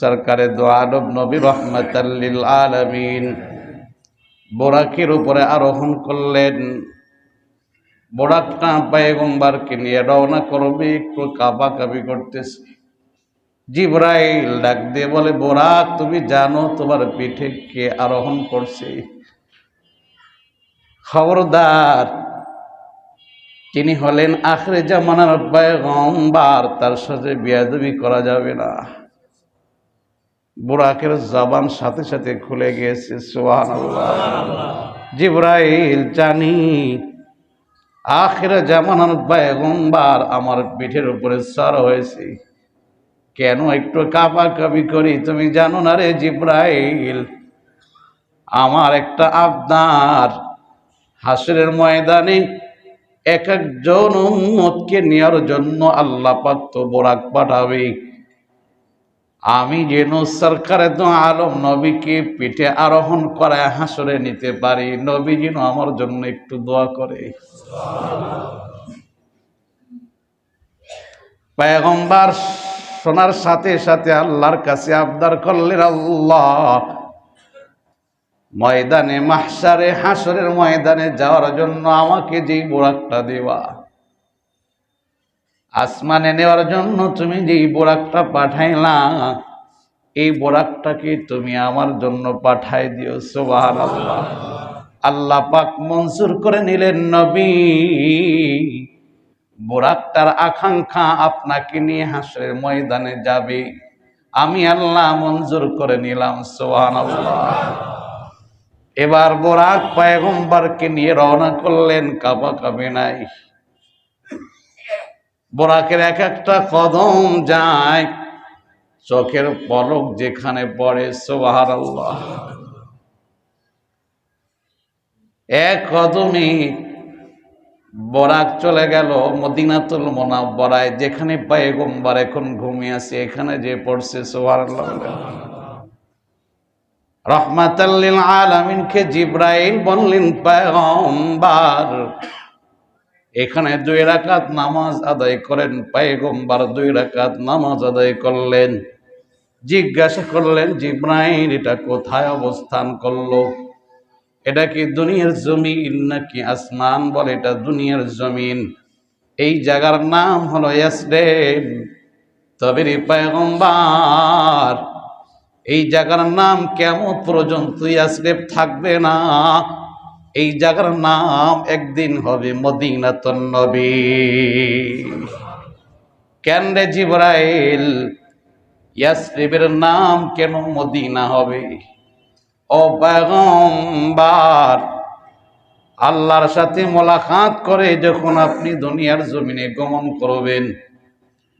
সরকারে দোয়ানব নবী রহমতাল্লিল আলমিন। বোরাকের উপরে আরোহণ করলেন। বোরাকটা পায়গম্বারকে নিয়ে রওনা করবে, একটু কাবি করতেছে। জিব্রাইল ডাক দিয়ে বলে, বোরাক, তুমি জানো তোমার পিঠে কে আরোহণ করছে? খবরদার, তিনি হলেন আখরে জামানার পয়গম্বার, তার সাথে বিয়াদবি করা যাবে না। বুরাকের জবান সাথে সাথে খুলে গিয়েছে সোহান জিব্রাইল জানি, আখের জামানার পয়গম্বার আমার পিঠের উপরে সর হয়েছে। কেন একটু কাপা কাপি করি, তুমি জানো না রে জিব্রাইল? আমার একটা আবদার, হাসরের ময়দানে এক একজন উম্মতকে নেওয়ার জন্য আল্লাহ পাক তো বোরাক পাঠাবে। আমি যেন সরকারে তো আলম নবীকে পিঠে আরোহণ করায় হাসরে নিতে পারি, নবী যেন আমার জন্য একটু দোয়া করে। পেগম্বার শোনার সাথে সাথে আল্লাহর কাছে আবদার করলেন, আল্লাহ, ময়দানে মাহসারে হাসরের ময়দানে যাওয়ার জন্য আমাকে যেই বোরাকটা দেওয়া, আসমানে নেওয়ার জন্য তুমি যেই বোরাকটা পাঠাইলা এই বোরাকটাকে তুমি আমার জন্য পাঠাই দিও সোবাহ আল্লাহ আল্লাহ পাক মঞ্জুর করে নিলেন নবী। বোরাকটার আকাঙ্ক্ষা আপনাকে নিয়ে হাসরের ময়দানে যাবে। আমি আল্লাহ মঞ্জুর করে নিলাম সোহান এবার বোরাক পায়গম্বারকে নিয়ে রওনা করলেন কাবা কাবে নাই বোরাকের এক একটা কদম যায়। চোখের পলক যেখানে পড়ে সোবাহার আল্লাহ এক কদমে বরাক চলে গেল মদিনাতুল মোনাব্বরায়, যেখানে পায়গম্বার এখন ঘুমিয়ে আছে, এখানে যে পড়ছে সোহার রহমাতাল্লিল আলামিনকে জিব্রাইল বললেন, পায়গম্বার এখানে দুই রাকাত নামাজ আদায় করেন, পায়গম্বার দুই রাকাত নামাজ আদায় করলেন। জিজ্ঞাসা করলেন, জিব্রাইল, এটা কোথায় অবস্থান করল? এটা কি দুনিয়ার জমিন নাকি আসমান? বলে, এটা দুনিয়ার জমিন। এই জায়গার নাম হলো ইয়াসরেব তবে রে পায়গম্বার, এই জায়গার নাম কেমন পর্যন্ত ইয়াসরেব থাকবে না? এই জায়গার নাম একদিন হবে মদিনাতুন নবী। কেন রে জিব্রাইল? ইয়াসরিবের নাম কেন মদিনা হবে? ও পেগম্বার আল্লাহর সাথে মোলাকাত করে যখন আপনি দুনিয়ার জমিনে গমন করবেন,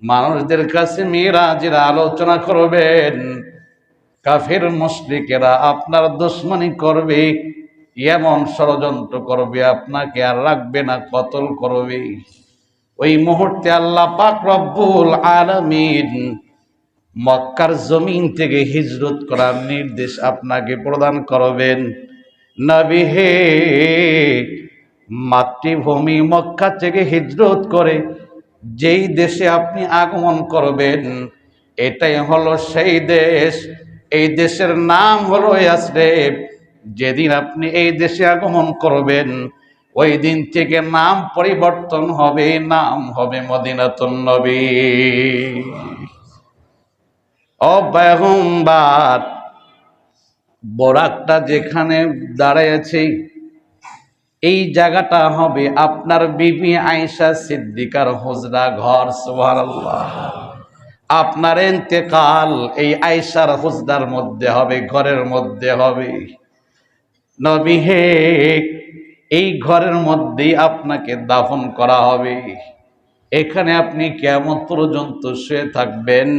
মানুষদের কাছে মিরাজের আলোচনা করবেন, কাফের মুশরিকেরা আপনার দুশ্মনী করবে এমন ষড়যন্ত্র করবে আপনাকে আর রাখবে না, কতল করবে। ওই মুহূর্তে আল্লাহ পাক রব্বুল আলামিন মক্কার জমিন থেকে হিজরত করার নির্দেশ আপনাকে প্রদান করবেন। নবী হে, মাতৃভূমি মক্কা থেকে হিজরত করে যেই দেশে আপনি আগমন করবেন, এটাই হলো সেই দেশ। এই দেশের নাম হলো ইয়াসরেব যেদিন আপনি এই দেশে আগমন করবেন, ওই দিন থেকে নাম পরিবর্তন হবে, নাম হবে মদিনাতুন নবী। অব্যয়ম্বার বরাকটা যেখানে দাঁড়াইছে এই জায়গাটা হবে আপনার বিবি আয়েশা সিদ্দিকার হুজরা ঘর, সুবহানাল্লাহ। আপনার ইন্তেকাল এই আয়েশার হুজরার মধ্যে হবে, ঘরের মধ্যে হবে। নবী হে, এই ঘরের মধ্যেই আপনাকে দাফন করা হবে। এখানে আপনি কেমন পর্যন্ত শুয়ে থাকবেন?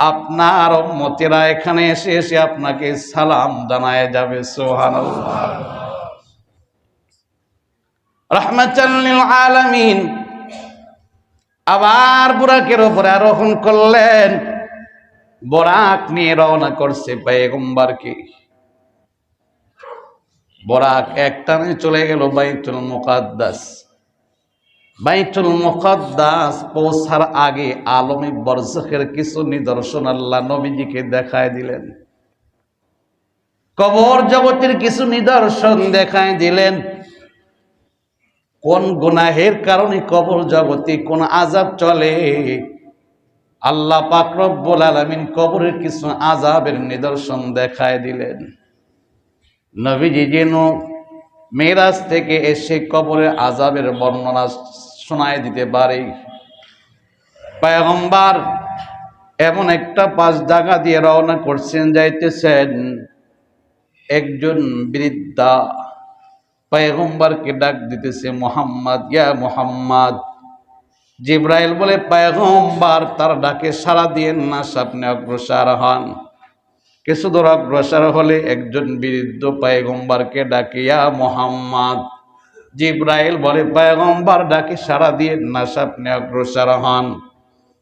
আপনার মতেরা এখানে এসে এসে আপনাকে সালাম জানায় যাবে সোহান রহমতুল্লিল আলমিন। আবার বুরাকের ওপরে আরোহণ করলেন। বরাক নিয়ে রওনা করছে পেগম্বারকে। বরাক একটানে চলে গেল বাইতুল মুকাদ্দাস। বাইতুল মুকদ্দাস পৌঁছার আগে আলমী বরজখের কিছু নিদর্শন আল্লাহ নবীজিকে দেখায় দিলেন। কবর জগতের কিছু নিদর্শন দেখায় দিলেন। কোন গুনাহের কারণে কবর জগতে কোন আজাব চলে? আল্লাহ পাক রব্বুল আলামিন কবরের কিছু আজাবের নিদর্শন দেখায় দিলেন। নবীজি যেন মেরাজ থেকে এসে কবরের আজাবের বর্ণনা শোনায় দিতে পারে। পায়গম্বার এমন একটা পাঁচ জায়গা দিয়ে রওনা করছেন, যাইতেছেন একজন বৃদ্ধা। পায়গম্বারকে ডাক দিতেছে, মোহাম্মদ, ইয়া মোহাম্মদ। জিব্রাইল বলে, পায়গম্বার, তার ডাকে সাড়া দিয়ে না সামনে অগ্রসর হন। কিছু দূর অগ্রসর হলে একজন বৃদ্ধ পায়গম্বারকে ডাকিয়া, মোহাম্মদ। জিব্রাইল বলে, পায়গম্বার ডাকে, সাড়া দিয়ে না সামনে অগ্রসর হন।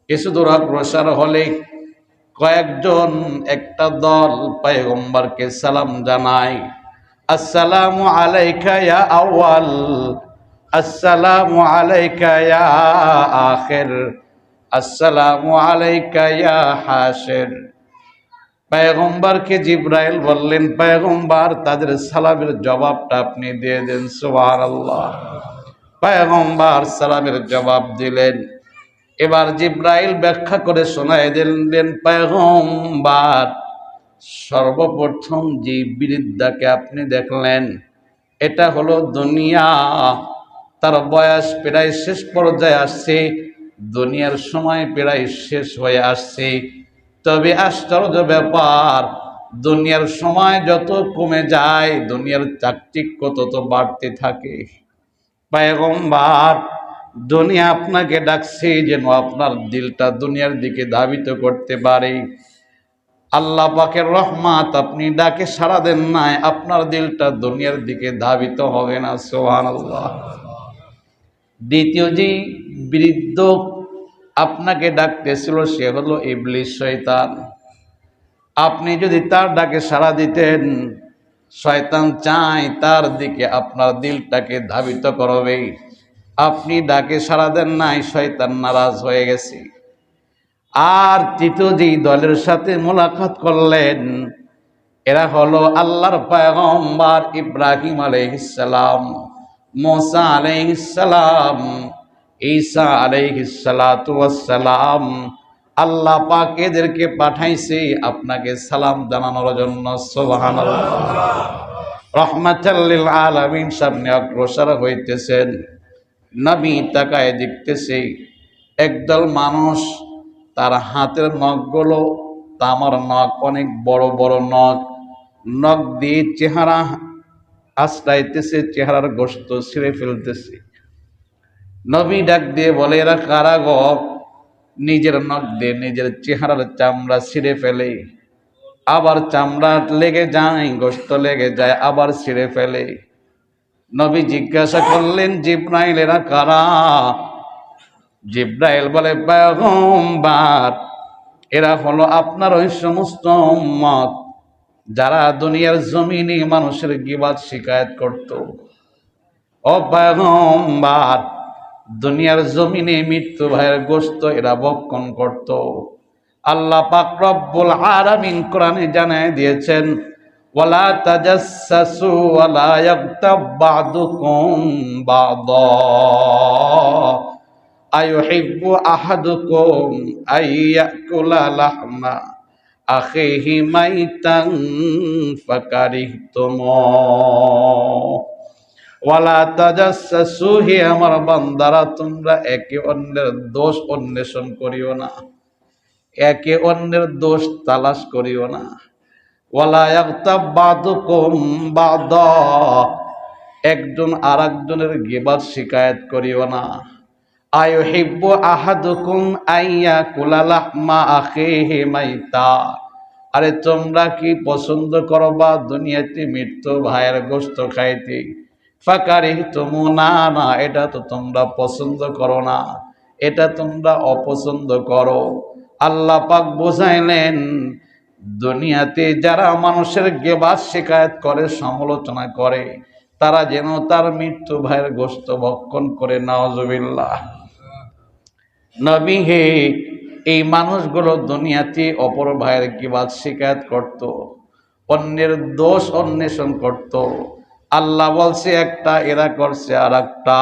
কিছু দূর অগ্রসর হলে কয়েকজন একটা দল পায়গম্বরকে সালাম জানায়, আসসালামু আলাইকা আউয়াল, আসসালামু আলাইকা আখির, আসসালামু আলাইকা ইয়া হাশির। পায়গম্বরকে জিব্রাইল বললেন পায়গম্বর তাদের সালামের জবাবটা আপনি দিয়ে দেন, সুবহানাল্লাহ। পায়গম্বর সালামের জবাব দিলেন। এবার জিব্রাইল ব্যাখ্যা করে শোনায় দিলেন পায়গম্বার সর্বপ্রথম যে বৃদ্ধাকে আপনি দেখলেন, এটা হলো দুনিয়া। তার বয়স প্রায় শেষ পর্যায়ে আসছে, দুনিয়ার সময় প্রায় শেষ হয়ে আসছে। তবে আশ্চর্য ব্যাপার, দুনিয়ার সময় যত কমে যায়, দুনিয়ার চাকচিক্য তত বাড়তে থাকে। পায়গম্বার, দুনিয়া আপনাকে ডাকছে যেন আপনার দিলটা দুনিয়ার দিকে ধাবিত করতে পারে। আল্লাহ পাকের রহমাত আপনি ডাকে সারা দেন নাই, আপনার দিলটা দুনিয়ার দিকে ধাবিত হবে না সোহান আল্লাহ দ্বিতীয় যে বৃদ্ধ আপনাকে ডাকতেছিল, সে হলো ইবলিশ শয়তান। আপনি যদি তার ডাকে সাড়া দিতেন, শয়তান চায় তার দিকে আপনার দিলটাকে ধাবিত করবে। আপনি ডাকে সাড়া দেন নাই, শয়তান নারাজ হয়ে গেছে। আর তৃতীয় যেই দলের সাথে মোলাকাত করলেন, এরা হলো আল্লাহর পায়গম্বার ইব্রাহিম আলাইহিসালাম মোসা আলাইহিসালাম ঈসা আলাইহিসালাম আল্লাহ পাক এদেরকে পাঠাইছে আপনাকে সালাম জানানোর জন্য, সুবহানাল্লাহ। রহমাতাল্লিল আলামিন সামনে অগ্রসর হইতেছেন, নবী তাকায় দেখতেছে একদল মানুষ, তার হাতের নখগুলো, তামার নখ অনেক বড় বড় নখ নখ দিয়ে চেহারা আশ্রাইতেছে, চেহারার গোস্ত ছিঁড়ে ফেলতেছে। নবী ডাক দিয়ে বলে, এরা কারা গ? নিজের নখ দিয়ে নিজের চেহারার চামড়া ছিঁড়ে ফেলে। আবার চামড়া লেগে যায় গোস্ত লেগে যায়, আবার ছিঁড়ে ফেলে। নবী জিজ্ঞাসা করলেন, জিব্রাইল, এরা কারা? জিব্রাইল বলে, পায়গম্বার, এরা হলো আপনার ওই সমস্ত মত যারা দুনিয়ার জমিনে মানুষের গিবাদ শিকায়ত করত। ও পায়গম্বার দুনিয়ার জমিনে মৃত্যু ভাইয়ের গোস্ত এরা বক্ষণ করত। আল্লাহ পাক রব্বুল আলামিন কোরআনে জানায় দিয়েছেন, ওয়ালা তাজাসসু ওয়ালা ইয়াগতাব বাদুকুম বাদা। আয়ুহিব্বু আহাদুকুম আইয়াকুলা লাহমা, আখিহি মাইতান ফাকারিহতুম। ওয়ালা তাজাসসু হি আমার বান্দারা, তোমরা একে অন্যের দোষ অন্বেষণ করিও না। একে অন্যের দোষ তালাশ করিও না। ওয়ালা ইয়াগতাব বাদুকুম বাদা, একজন আর একজনের গিবাদ শিকায়ত করিও না। আয়ুহিব্বু আহাদুকুম আইয়া কুলালাহমা আখিহি মাইতা। আরে তোমরা কি পছন্দ করো বা দুনিয়াতে মৃত্যু ভাইয়ের গোস্ত খাইতে? ফাকারি তুমু, না না, এটা তো তোমরা পছন্দ করো না। এটা তোমরা অপছন্দ করো। আল্লাহ পাক বোঝাইলেন, দুনিয়াতে যারা মানুষের গেবাস শিকায়ত করে, সমালোচনা করে, তারা যেন তার মৃত্যু ভাইয়ের গোস্ত ভক্ষণ করে নওয়াজবিল্লাহ নবী হে, এই মানুষগুলো দুনিয়াতে অপর ভাইয়ের কিবাদ শিকায়ত করত, অন্যের দোষ অন্বেষণ করত। আল্লাহ বলছে একটা, এরা করছে আর একটা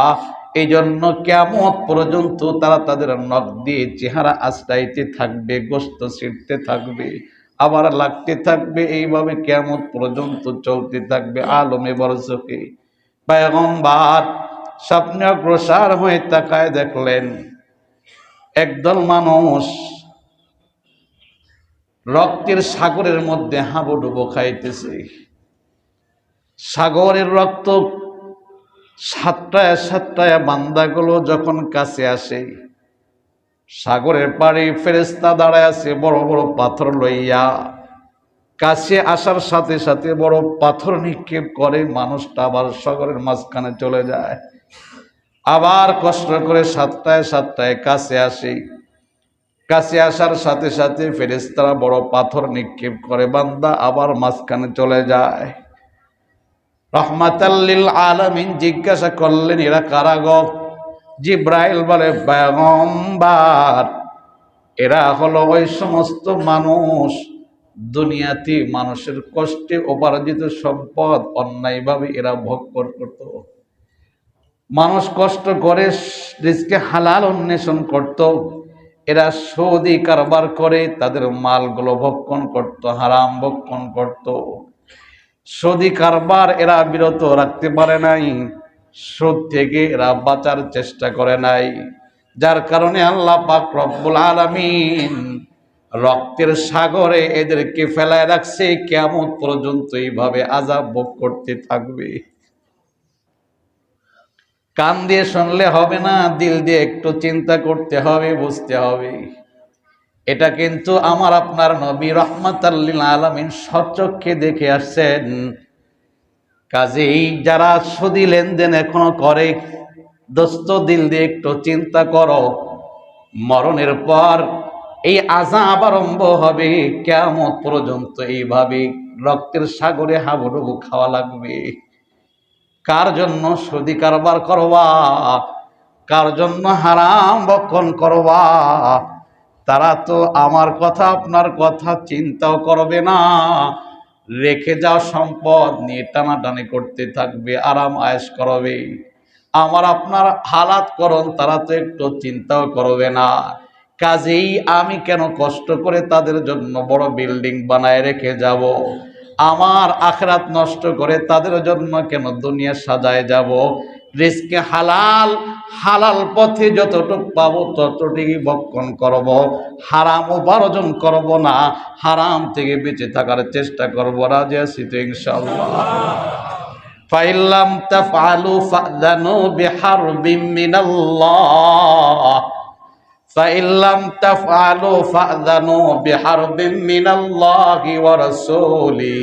এই জন্য কেমন পর্যন্ত তারা তাদের নখ দিয়ে চেহারা আশ্রাইতে থাকবে, গোস্ত ছিঁড়তে থাকবে, আবার লাগতে থাকবে, এইভাবে কেমন পর্যন্ত চলতে থাকবে আলমে বরসকে পায়গম্বার স্বপ্নে অগ্রসর হয়ে তাকায় দেখলেন, একদল মানুষ রক্তের সাগরের মধ্যে হাবুডুবো খাইতেছে। সাগরের রক্ত সাতটায় সাতটায় বান্দাগুলো যখন কাছে আসে, সাগরের পাড়ে ফেরেস্তা দাঁড়ায় আছে, বড় বড় পাথর লইয়া। কাছে আসার সাথে সাথে বড় পাথর নিক্ষেপ করে, মানুষটা আবার সাগরের মাঝখানে চলে যায়। আবার কষ্ট করে সাতটায় সাতটায় কাছে আসে। কাছে আসার সাথে সাথে ফেরেস্তারা বড় পাথর নিক্ষেপ করে, বান্দা আবার মাঝখানে চলে যায়। রহমাতাল্লিল আলামিন জিজ্ঞাসা করলেন, এরা কারাগ জিব্রাইল বলে পেগম্বার এরা হলো ওই সমস্ত মানুষ। দুনিয়াতে মানুষের কষ্টে উপার্জিত সম্পদ অন্যায়ভাবে এরা ভোগ করত। মানুষ কষ্ট করে রিজকে হালাল অন্বেষণ করত। এরা সৌদি কারবার করে তাদের মালগুলো ভক্ষণ করত, হারাম ভক্ষণ করত। সৌদি কারবার এরা বিরত রাখতে পারে নাই, সুদ থেকে এরা বাঁচার চেষ্টা করে নাই। যার কারণে আল্লাহ পাক রব্বুল আলামিন রক্তের সাগরে এদেরকে ফেলায় রাখছে কেমন পর্যন্ত এইভাবে আজাব ভোগ করতে থাকবে। কান দিয়ে শুনলে হবে না, দিল দিয়ে একটু চিন্তা করতে হবে, বুঝতে হবে। এটা কিন্তু আমার আপনার নবী রহমত আলমিন সচক্ষে দেখে আসছেন। কাজেই যারা সুদি লেনদেন এখনও করে, দোস্ত, দিল দিয়ে একটু চিন্তা করো। মরণের পর এই আজাব আরম্ভ হবে কেমন পর্যন্ত এইভাবে রক্তের সাগরে হাবুডুবু খাওয়া লাগবে। কার জন্য সুদি কারবার করবা? কার জন্য হারাম বক্ষণ করবা? তারা তো আমার কথা, আপনার কথা চিন্তাও করবে না। রেখে যাওয়া সম্পদ, নিয়ে টানাটানি করতে থাকবে, আরাম আয়েস করবে। আমার আপনার হালাত করণ, তারা তো একটু চিন্তাও করবে না। কাজেই আমি কেন কষ্ট করে তাদের জন্য বড় বিল্ডিং বানায় রেখে যাব? আমার আখরাত নষ্ট করে তাদের জন্য কেন দুনিয়া সাজায় যাব? রিস্কে হালাল হালাল পথে যতটুক পাবো ততটুকুই বক্ষণ করব। হারাম উপার্জন করব না, হারাম থেকে বেঁচে থাকার চেষ্টা করব। রাজা শীত ইনশাল্লাহ ফাইল্লাম তাফআলু ফাযানু বিহারবিম মিনাল্লাহ। ফাইল্লাম তাফআলু ফাযানু বিহারবিম মিনাল্লাহি ওয়া রাসূলি।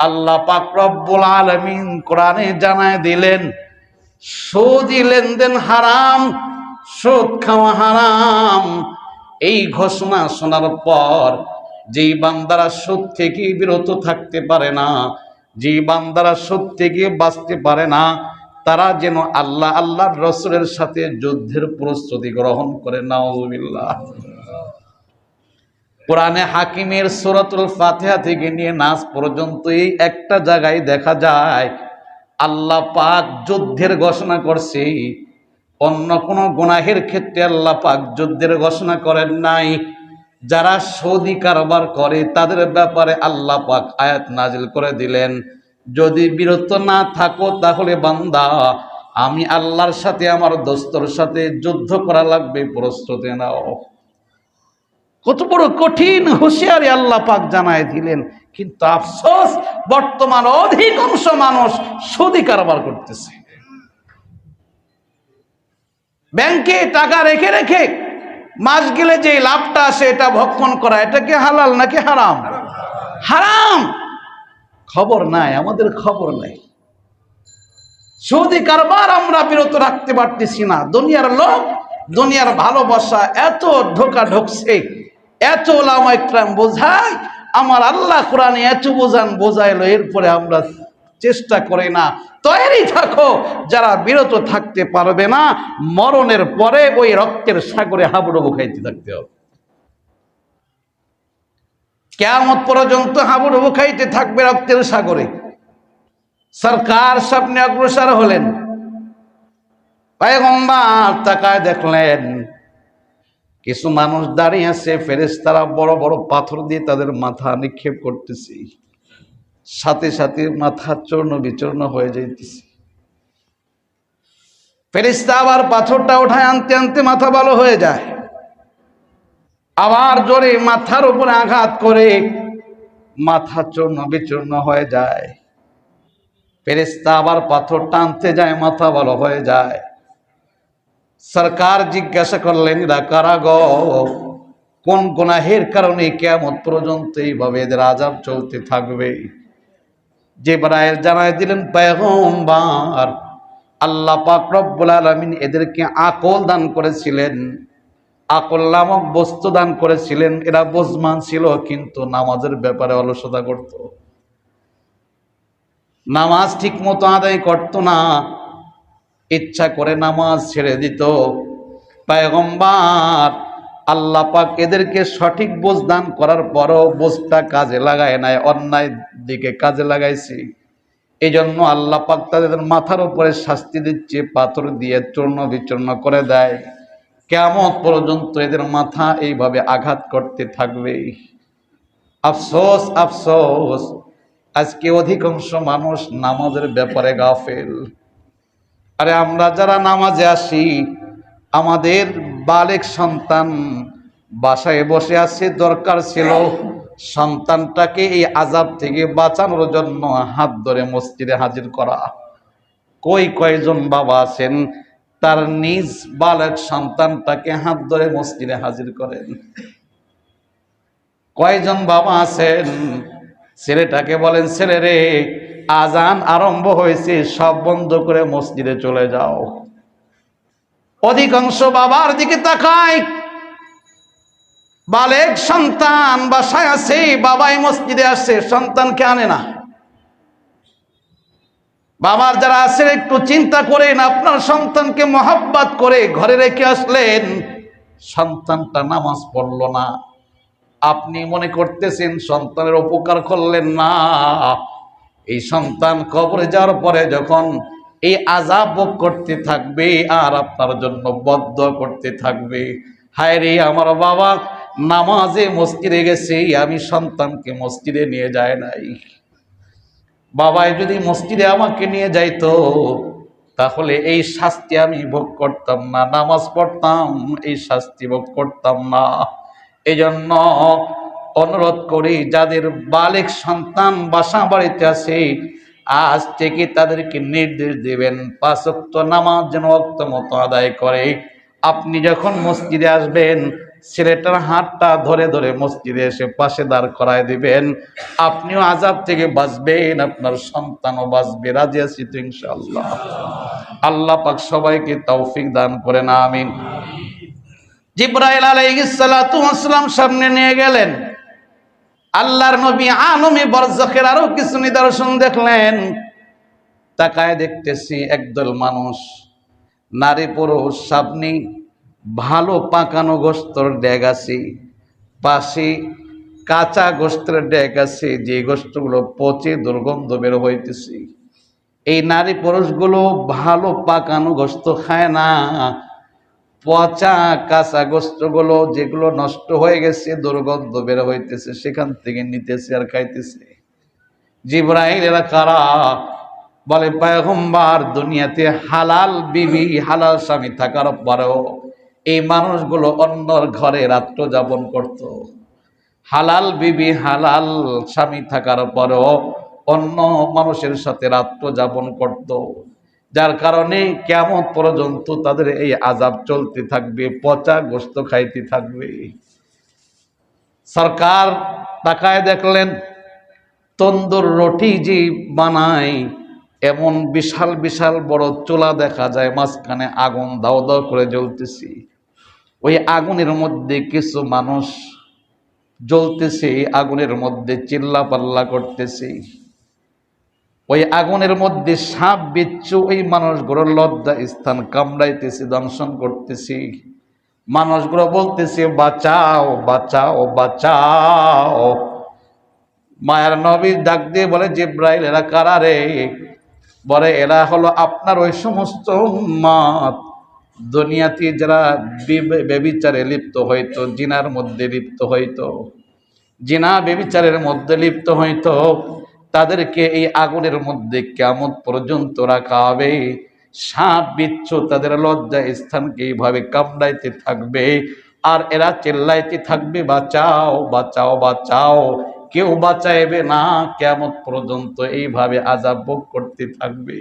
আল্লাহ পাক রব্বুল আলামিন কোরআনে জানায় দিলেন সুদি লেনদেন হারাম, সুদ খাওয়া হারাম। এই ঘোষণা শোনার পর যেই বান্দারা সুদ থেকে বিরত থাকতে পারে না যে বান্দারা সুদ থেকে বাঁচতে পারে না, তারা যেন আল্লাহ, আল্লাহর রসুলের সাথে যুদ্ধের প্রস্তুতি গ্রহণ করে। নাউজুবিল্লাহ। কোরআনে হাকিমের সুরাতুল ফাতিহা থেকে নিয়ে নাচ পর্যন্ত এই একটা জায়গায় দেখা যায় আল্লাহ পাক যুদ্ধের ঘোষণা করছে। অন্য কোনো গুনাহের ক্ষেত্রে আল্লাহ পাক যুদ্ধের ঘোষণা করেন নাই। যারা সৌদি কারবার করে, তাদের ব্যাপারে আল্লাহ পাক আয়াত নাজিল করে দিলেন। যদি বিরত না থাকো, তাহলে বান্দা, আমি আল্লাহর সাথে, আমার দোস্তর সাথে যুদ্ধ করা লাগবে, প্রস্তুতি নাও। কত বড় কঠিন হুঁশিয়ারি আল্লাহ পাক জানায় দিলেন। কিন্তু আফসোস, বর্তমান অধিকাংশ মানুষ সৌদি কারবার করতেছে। ব্যাংকে টাকা রেখে রেখে মাস গেলে যে লাভটা আসে, এটা ভক্ষণ করা, এটা কি হালাল নাকি হারাম? হারাম! খবর নাই, আমাদের খবর নাই। সৌদি কারবার আমরা বিরত রাখতে পারতেছি না। দুনিয়ার লোক, দুনিয়ার ভালোবাসা এত ঢোকা ঢুকছে। এত ওলামা ইকরাম বোঝায়, আমার আল্লাহ কোরআনে এত বোঝান, বোঝাইলো, এরপরে আমরা চেষ্টা করে না। তৈরি থাকো, যারা বিরত থাকতে পারবে না, মরণের পরে ওই রক্তের সাগরে হাবুডুবু খাইতে থাকতে হবে। কেমত পর্যন্ত হাবুডুবু খাইতে থাকবে রক্তের সাগরে। সরকার স্বপ্নে অগ্রসর হলেন। তাকায় দেখলেন কিছু মানুষ দাঁড়িয়ে আছে, ফেরেশতারা বড় বড় পাথর দিয়ে তাদের মাথা নিক্ষেপ করতেছি। সাথে সাথে মাথা চূর্ণ বিচূর্ণ হয়ে যাইতেছে। ফেরিস্তা আবার পাথরটা ওঠায় আনতে আনতে মাথা ভালো হয়ে যায়। আবার জোরে মাথার উপরে আঘাত করে মাথা চূর্ণ বিচূর্ণ হয়ে যায়। ফেরিস্তা আবার পাথর টানতে যায়, মাথা ভালো হয়ে যায়। সরকার জিজ্ঞাসা করলেন কারা গো? কোন গুনাহের কারণে কেমন পর্যন্ত এইভাবে এদের আজাব চলতে থাকবে? যে বারায়ের জানায় দিলেন পেগম্বার আল্লাহ পাক আলামিন এদেরকে আকল দান করেছিলেন, আকল নামক বস্তু দান করেছিলেন। এরা বোঝমান ছিল, কিন্তু নামাজের ব্যাপারে অলসতা করত। নামাজ ঠিক মতো আদায় করতো না। ইচ্ছা করে নামাজ ছেড়ে দিত। পায়গম্বার আল্লাহ পাক এদেরকে সঠিক বোঝ দান করার পরও বোঝটা কাজে লাগায় নাই, অন্যায় দিকে কাজে লাগাইছি। এই জন্য আল্লাহ পাক তাদের মাথার উপরে শাস্তি দিচ্ছে, পাথর দিয়ে চূর্ণ বিচূর্ণ করে দেয়। কেমন পর্যন্ত এদের মাথা এইভাবে আঘাত করতে থাকবে। আফসোস আফসোস, আজকে অধিকাংশ মানুষ নামাজের ব্যাপারে গাফেল। আরে আমরা যারা নামাজে আসি, আমাদের বালেক সন্তান বাসায় বসে আছে, দরকার ছিল সন্তানটাকে এই আজাব থেকে বাঁচানোর জন্য হাত ধরে মসজিদে হাজির করা। কই কয়জন বাবা আছেন, তার নিজ বালক সন্তানটাকে হাত ধরে মসজিদে হাজির করেন। কয়জন বাবা আছেন, ছেলেটাকে বলেন, ছেলে রে আজান আরম্ভ হয়েছে, সব বন্ধ করে মসজিদে চলে যাও। অধিকাংশ বাবার দিকে তাকায়। বালেক সন্তান বাসায় আছে, বাবাই মসজিদে আসছে সন্তানকে আনে না? বাবার যারা আছেন একটু চিন্তা করেন, আপনার সন্তানকে মহাব্বাত করে ঘরে রেখে আসলেন, সন্তানটা নামাজ পড়ল না। আপনি মনে করতেছেন, সন্তানের উপকার করলেন না। এই সন্তান কবরে যাওয়ার পরে যখন এই আজাব ভোগ করতে থাকবে আর আপনার জন্য বদ্ধ করতে থাকবে, হায় রে আমার বাবা, নামাজে মসজিদে গেছে, আমি সন্তানকে মসজিদে নিয়ে যায় নাই। বাবাই যদি মসজিদে আমাকে নিয়ে যাইতো, তাহলে এই শাস্তি আমি ভোগ করতাম না, নামাজ পড়তাম, এই শাস্তি ভোগ করতাম না। এই জন্য অনুরোধ করি, যাদের বালিক সন্তান বাসা বাড়িতে আছে, আজ থেকে তাদেরকে নির্দেশ দেবেন পাঁচক্ত নামাজ যেন অক্ত মতো আদায় করে। আপনি যখন মসজিদে আসবেন, ছেলেটার হাতটা ধরে ধরে মসজিদে এসে পাশে দাঁড় করায় দিবেন। আপনিও আজাব থেকে বাঁচবেন, আপনার সন্তানও বাঁচবে। রাজি আছি তো ইনশাআল্লাহ। আল্লাহ পাক সবাইকে তৌফিক দান করেন, আমিন। জিব্রাইল আলাইহিসসালাতু ওয়াসসালাম সামনে নিয়ে গেলেন। আল্লাহর নবী আলমী বরজখের আরও কিছু নিদর্শন দেখলেন। তাকায় দেখতেছি একদল মানুষ, নারী পুরুষ সামনে ভালো পাকানো গোস্তর ড্যাগ আছে, পাশে কাঁচা গোস্তের ড্যাগ আছে, যে গোস্তগুলো পচে দুর্গন্ধ বের হইতেছে। এই নারী পুরুষগুলো ভালো পাকানো গোস্ত খায় না। পচা কাঁচা গোস্তগুলো যেগুলো নষ্ট হয়ে গেছে, দুর্গন্ধ বের হইতেছে, সেখান থেকে নিতেছে আর খাইতেছে। জিব্রাহিল এরা কারা? বলে, পয়গম্বার, দুনিয়াতে হালাল বিবি, হালাল স্বামী থাকার পরেও এই মানুষগুলো অন্যর ঘরে রাত্র যাপন করত। হালাল বিবি, হালাল স্বামী থাকার পরেও অন্য মানুষের সাথে রাত্র যাপন করত। যার কারণে কেমন পর্যন্ত তাদের এই আজাব চলতে থাকবে, পচা গোস্ত খাইতে থাকবে। সরকার তাকায় দেখলেন, তন্দুর রুটি যে বানায়, এমন বিশাল বিশাল বড় চুলা দেখা যায়, মাঝখানে আগুন দাও দাও করে জ্বলতেছি। ওই আগুনের মধ্যে কিছু মানুষ জ্বলতেছে, আগুনের মধ্যে চিল্লা পাল্লা করতেছে। ওই আগুনের মধ্যে সাপ বিচ্ছু, ওই মানুষগুলোর লজ্জা স্থান কামড়াইতেছি, দংশন করতেছি। মানুষগুলো বলতেছে, বাঁচাও বাঁচাও বাঁচাও। মায়ের নবী ডাক দিয়ে বলে, জিব্রাইল, এরা কারা রে? বলে, এরা হলো আপনার ওই সমস্ত মাত দুনিয়াতে যারা বিবে- বেবিচারে লিপ্ত হইতো, জিনার মধ্যে লিপ্ত হইতো। জিনা বেবিচারের মধ্যে লিপ্ত হইতো। তাদেরকে এই আগুনের মধ্যে কেমন পর্যন্ত রাখা হবে? সাপ, বিচ্ছু তাদের লজ্জা স্থানকে এইভাবে কামড়াইতে থাকবে। আর এরা চিল্লাইতে থাকবে, বাঁচাও বাঁচাও বাঁচাও। কেউ বাঁচাইবে না, কেমন পর্যন্ত এইভাবে আজাব ভোগ করতে থাকবে।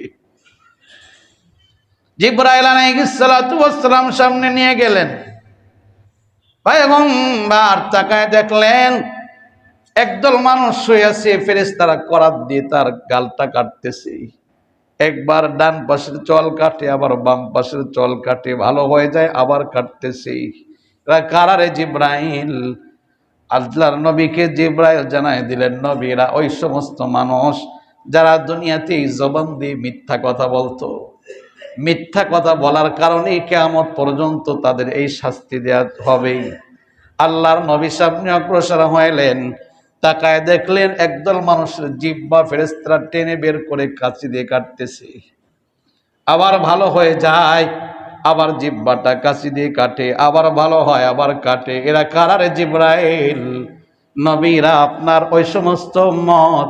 জিব্রাইল সামনে নিয়ে গেলেন। ভাই পয়গম্বর তাকায় দেখলেন একদল মানুষ শুয়ে আছে, ফেরেশতারা করাত দিয়ে তার গালটা কাটতেছে। একবার ডান পাশের চল কাটে, আবার বাম পাশের চল কাটে, ভালো হয়ে যায়, আবার কাটতেছে। কারারে জিব্রাইল? আল্লাহর নবীকে জিব্রাইল জানাই দিলেন নবীরা ওই সমস্ত মানুষ যারা দুনিয়াতে জবান দিয়ে মিথ্যা কথা বলতো। মিথ্যা কথা বলার কারণে কেয়ামত পর্যন্ত তাদের এই শাস্তি দেওয়া হবেই। আল্লাহর নবী সামনে অগ্রসর হইলেন। তাকায় দেখলেন একদল মানুষের জিব্বা ফেরেস্তারা টেনে বের করে কাছি দিয়ে কাটতেছে। আবার ভালো হয়ে যায়, আবার জিব্বাটা কাছি দিয়ে কাটে, আবার ভালো হয়, আবার কাটে। এরা কারারে জিব্রাইল? নবীরা আপনার ওই সমস্ত মত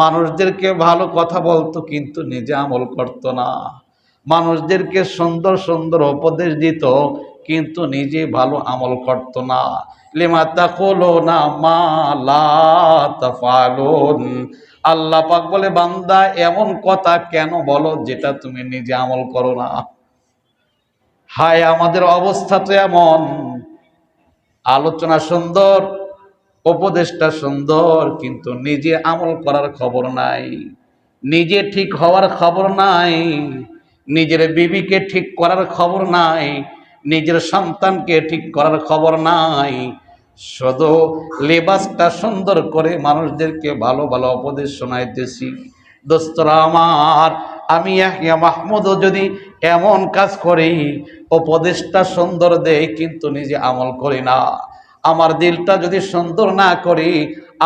মানুষদেরকে ভালো কথা বলতো, কিন্তু নিজে আমল করতো না। মানুষদেরকে সুন্দর সুন্দর উপদেশ দিত কিন্তু নিজে ভালো আমল করতো না। লিমা তাকুলো না মা লা তাফালুন আল্লাহ পাক বলে, বান্দা, এমন কথা কেন বলো যেটা তুমি নিজে আমল করো না? হায়, আমাদের অবস্থা তো এমন। আলোচনা সুন্দর, উপদেশটা সুন্দর, কিন্তু নিজে আমল করার খবর নাই। নিজে ঠিক হওয়ার খবর নাই। নিজের বিবিকে ঠিক করার খবর নাই। নিজের সন্তানকে ঠিক করার খবর নাই। শুধু লেবাসটা সুন্দর করে মানুষদেরকে ভালো ভালো উপদেশ শোনাইতেছি। দোস্তরা আমার, আমি ইয়াহিয়া মাহমুদও যদি এমন কাজ করি, উপদেশটা সুন্দর দেয় কিন্তু নিজে আমল করি না। আমার দিলটা যদি সুন্দর না করি,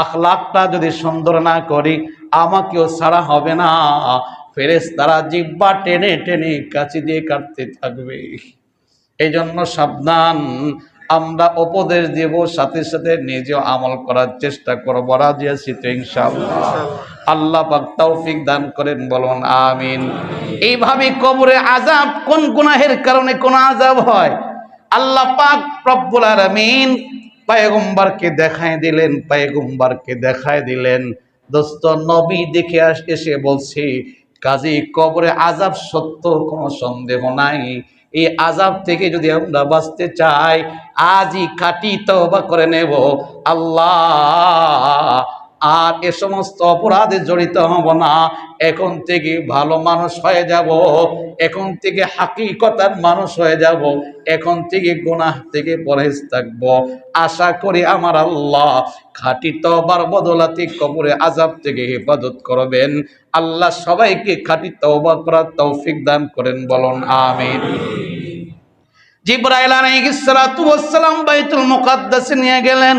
আখলাকটা যদি সুন্দর না করি, আমাকেও ছাড়া হবে না। ফেরেস তারা জিব্বা টেনে টেনে কাছে দিয়ে কাটতে থাকবে। এই জন্য সাবধান। আমরা উপদেশ দেব, সাথে সাথে নিজেও আমল করার চেষ্টা করব। রাজি তো আল্লাহ তৌফিক দান করেন, বলুন আমিন। এইভাবে কবরে আজাব কোন গুনাহের কারণে কোন আজাব হয়? আল্লাহ পাক রব্বুল আলামিন পায়গম্বরকে দেখায় দিলেন, পায়গম্বরকে দেখায় দিলেন। দোস্ত, নবী দেখে এসে বলছে কাজী কবরে আজাব সত্য কোনো সন্দেহ নাই। এই আজাব থেকে যদি আমরা বাঁচতে চাই, আজই কাটি তওবা করে নেব। আল্লাহ, আর এ সমস্ত অপরাধে জড়িত হব না। এখন থেকে ভালো মানুষ হয়ে যাব, এখন থেকে হাকিকতার মানুষ হয়ে যাব, এখন থেকে গুনাহ থেকে পরেজ থাকব। আশা করি আমার আল্লাহ খাঁটি তবার বদলাতে কবরে আজাব থেকে হেফাজত করবেন। আল্লাহ সবাইকে খাঁটি তওবা করার তৌফিক দান করেন, বলুন, আমিন। জিব্রাইল আলাইহিস সালাতু ওয়াস সালাম বাইতুল মুকাদ্দাসে নিয়ে গেলেন।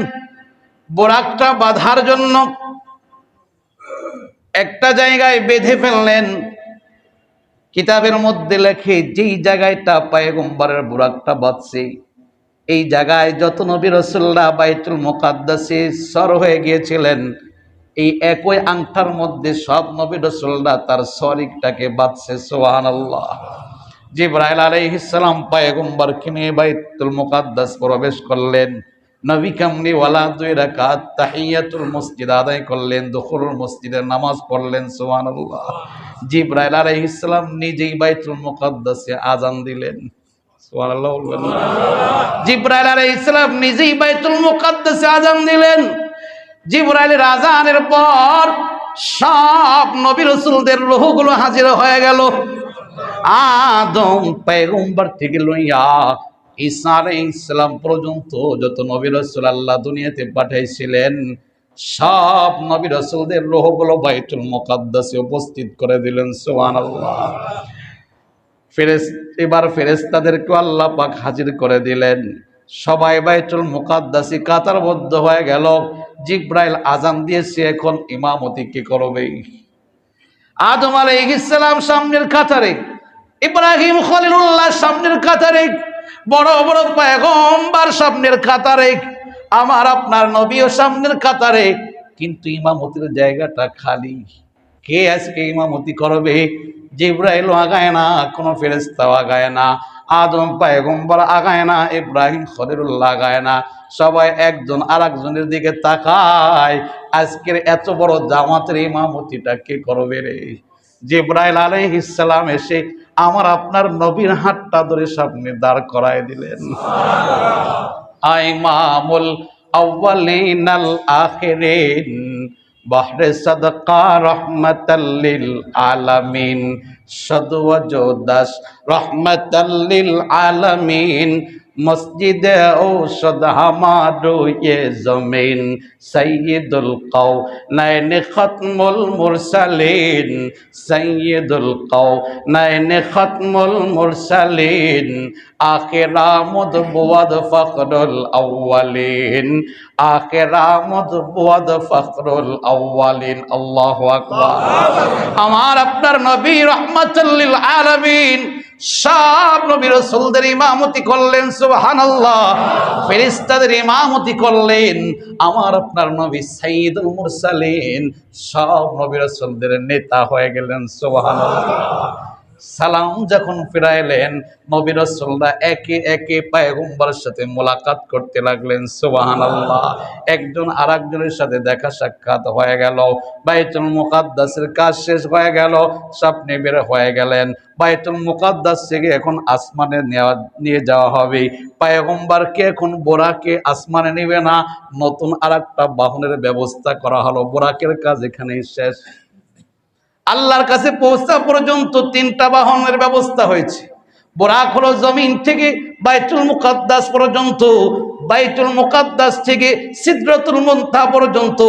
বোরাকটা বাঁধার জন্য একটা জায়গায় বেঁধে ফেললেন। কিতাবের মধ্যে লেখে, যেই জায়গায়টা পায়গম্বরের বোরাকটা বাঁধছে, এই জায়গায় যত নবী রসুল্লাহ বাইতুল মোকাদ্দাসে সর হয়ে গিয়েছিলেন, এই একই আংটার মধ্যে সব নবী রসুল্লাহ তার শরিকটাকে বাঁধছে সোহান আল্লাহ জিব্রাইল আলাইহিসসালাম পায়গম্বরকে নিয়ে বাইতুল মুকাদ্দাস প্রবেশ করলেন। নবী কামনি ওয়ালা দুই রাকাত তাহিয়াতুল মসজিদ আদায় করলেন, দুখুরুল মসজিদের নামাজ পড়লেন, সুবহানাল্লাহ। জিব্রাইল আলাইহিস সালাম নিজেই বাইতুল মুকাদ্দাসে আজান দিলেন। সুবহানাল্লাহ বলবেন? জিব্রাইল আলাইহিস সালাম নিজেই বাইতুল মুকাদ্দাসে আজান দিলেন। জিব্রাইলের আজানের পর সব নবী রাসূলদের রূহগুলো হাজির হয়ে গেল। আদম পেগম্বর থেকে লইয়া ঈসা আলাইহিস সালাম পর্যন্ত যত নবী রাসূল আল্লাহ দুনিয়াতে পাঠাইছিলেন, সব নবী রসুলদের রোহগুলো বাইতুল মোকাদ্দাসে উপস্থিত করে দিলেন সোহান ফেরেস এবার ফেরেস্তাদেরকে আল্লাহ পাক হাজির করে দিলেন। সবাই বাইতুল মুকাদ্দাসি কাতারবদ্ধ হয়ে গেল। জিব্রাইল আজান দিয়েছে, এখন ইমামতি কি করবে? আদম আলাইহিসসালাম সামনের কাতারে ইব্রাহিম খলিলুল্লাহ সামনের কাতারে, বড় বড় পয়গম্বর সামনের কাতারে, আমার আপনার নবীও সামনের কাতারে, কিন্তু ইমামতির জায়গাটা খালি। কে আজকে ইমামতি করবে? জিব্রাইল আগায় না, কোনো ফেরেস্তাও আগায় না, আদম পায়গম্বর আগায় না, ইব্রাহিম খলিলুল্লাহ আগায় না, সবাই একজন আর একজনের দিকে তাকায়। আজকের এত বড় জামাতের ইমামতিটা কে করবে রে? জিব্রাইল আলাইহিসসালাম এসে আমার আপনার নবীর হাতটা ধরে সামনে দাঁড় করায় দিলেন। আইমামুল আউয়ালিনাল আখিরিন, বাহরে সাদকা রহমাতাল্লিল আলামিন সদওয়াজদাস রহমাতাল্লিল আলামিন মসজিদে ঔষধ হামারো ये জমিন সৈয়দুল কৌ নয়ন খতমুল মুরসালিন সৈয়দুল কৌ নয়ন খতমুল মুরসালিন আখিরামুদ বুয়াদ ফখরুল আউয়ালিন আখিরামুদ বুয়াদ ফখরুল আউয়ালিন আল্লাহু আকবার। আমার আপনার নবী রহমাতুল্লিল আলামিন সব নবী রসুলদের ইমামতি করলেন সুবহান আল্লাহ ফেরিস্তাদের ইমামতি করলেন, আমার আপনার নবী সাইয়্যিদুল মুরসালিন। সব নবী রসুলদের নেতা হয়ে গেলেন, সুবহানাল্লাহ। সালাম যখন ফিরাইলেন নবী রসুলরা একে একে পায়গম্বরের সাথে মোলাকাত করতে লাগলেন। সুবাহান আল্লাহ একজন আর একজনের সাথে দেখা সাক্ষাৎ হয়ে গেল। বাইতুল মুকাদ্দাসের কাজ শেষ হয়ে গেল স্বপ্নে বের হয়ে গেলেন। বাইতুল মুকাদ্দাস থেকে এখন আসমানে নেওয়া, নিয়ে যাওয়া হবে। পায়গম্বরকে এখন? বোরাকে আসমানে নেবে না। নতুন আর একটা বাহনের ব্যবস্থা করা হলো। বোরাকের কাজ এখানেই শেষ। আল্লাহর কাছে পৌঁছা পর্যন্ত তিনটা বাহনের ব্যবস্থা হয়েছে। বোরাক হলো জমিন থেকে বাইতুল মুকাদ্দাস পর্যন্ত, বাইতুল মুকাদ্দাস থেকে সিদ্রতুল মুনতা পর্যন্ত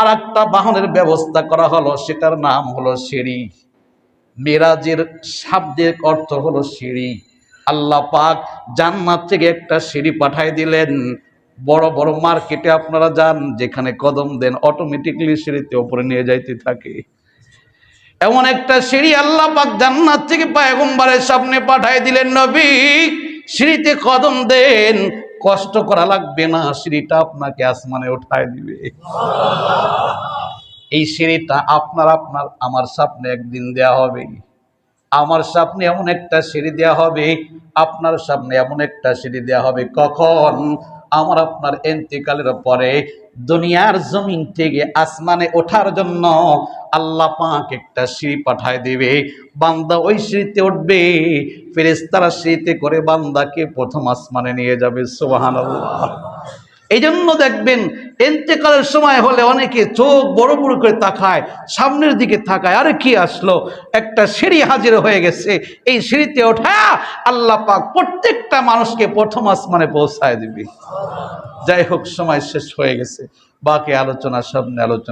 আর একটা বাহনের ব্যবস্থা করা হলো, সেটার নাম হলো সিঁড়ি। মেরাজের শাব্দের অর্থ হলো সিঁড়ি। আল্লাহ পাক জান্নাত থেকে একটা সিঁড়ি পাঠায় দিলেন। বড় বড় মার্কেটে আপনারা যান, যেখানে কদম দেন অটোমেটিকলি সিঁড়িতে উপরে নিয়ে যাইতে থাকে। এমন একটা সিঁড়ি আল্লাহ পাক জান্নাত থেকে পায়গম্বরের সামনে পাঠায় দিলেন নবী। সিঁড়িতে কদম দেন, কষ্ট করা লাগবে না, সিঁড়িটা আপনাকে আসমানে উঠায় দিবে। এই সিঁড়িটা আপনার আপনার, আমার সামনে একদিন দেয়া হবে। আমার সামনে এমন একটা সিঁড়ি দেয়া হবে, আপনার সামনে এমন একটা সিঁড়ি দেয়া হবে। কখন? আমার আপনার এন্তিকালের পরে দুনিয়ার জমিন থেকে আসমানে ওঠার জন্য আল্লাহ পাক একটা সিঁড়ি পাঠায় দেবে। বান্দা ওই সিঁড়িতে উঠবে ফেরেস্তারা সিঁড়িতে করে বান্দাকে প্রথম আসমানে নিয়ে যাবে সোবাহান এই জন্য দেখবেন এন্তেকালের সময় হলে অনেকে চোখ বড় বড় করে তাকায়, সামনের দিকে তাকায়, আরে কি আসলো? একটা সিঁড়ি হাজির হয়ে গেছে, এই সিঁড়িতে ওঠা আল্লাহ পাক প্রত্যেকটা মানুষকে প্রথম আসমানে পৌঁছায় দিবি। যাই হোক, সময় শেষ হয়ে গেছে, বাকি আলোচনা সামনে আলোচনা